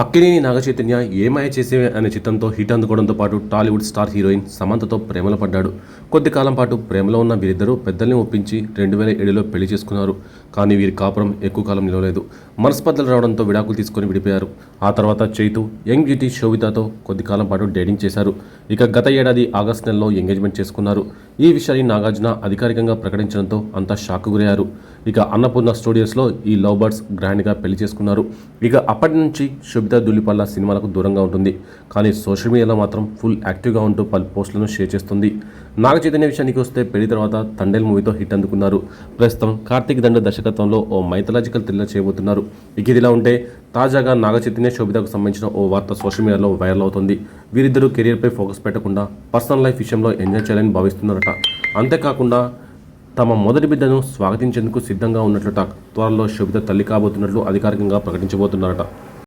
అక్కినేని నాగచైతన్య ఏమాయ చేసేవే అనే చిత్రంతో హిట్ అందుకోవడంతో పాటు టాలీవుడ్ స్టార్ హీరోయిన్ సమంతతో ప్రేమలో పడ్డాడు. కొద్ది కాలం పాటు ప్రేమలో ఉన్న వీరిద్దరూ పెద్దల్ని ఒప్పించి రెండు వేల ఏడులో పెళ్ళి చేసుకున్నారు. కానీ వీరి కాపురం ఎక్కువ కాలం నిలవలేదు. మనస్పర్ధలు రావడంతో విడాకులు తీసుకొని విడిపోయారు. ఆ తర్వాత చైతు యంగ్ బ్యూటీ శోభితతో కొద్ది కాలం పాటు డేటింగ్ చేశారు. ఇక గత ఏడాది ఆగస్టు నెలలో ఎంగేజ్మెంట్ చేసుకున్నారు. ఈ విషయాన్ని నాగార్జున అధికారికంగా ప్రకటించడంతో అంతా షాక్ గురయ్యారు. ఇక అన్నపూర్ణ స్టూడియోస్లో ఈ లవ్ బర్డ్స్ గ్రాండ్గా పెళ్ళి చేసుకున్నారు. ఇక అప్పటి నుంచి శోభిత దుల్లిపల్ల సినిమాలకు దూరంగా ఉంటుంది. కానీ సోషల్ మీడియాలో మాత్రం ఫుల్ యాక్టివ్గా ఉంటూ పలు పోస్టులను షేర్ చేస్తుంది. నాగ చైతన్య విషయానికి వస్తే పెళ్ళి తర్వాత తండేల్ మూవీతో హిట్ అందుకున్నారు. ప్రస్తుతం కార్తీక్ దండ దర్శకత్వంలో ఓ మైథలాజికల్ థ్రిల్లర్ చేయబోతున్నారు. ఇక ఇదిలా ఉంటే తాజాగా నాగ చైతన్య శోభితకు సంబంధించిన ఓ వార్త సోషల్ మీడియాలో వైరల్ అవుతుంది. వీరిద్దరూ కెరీర్పై ఫోకస్ పెట్టకుండా పర్సనల్ లైఫ్ విషయంలో ఎంజాయ్ చేయాలని భావిస్తున్నారట. అంతేకాకుండా తమ మొదటి బిడ్డను స్వాగతించేందుకు సిద్ధంగా ఉన్నట్లు త్వరలో శోభిత తల్లి కాబోతున్నట్లు అధికారికంగా ప్రకటించబోతున్నారట.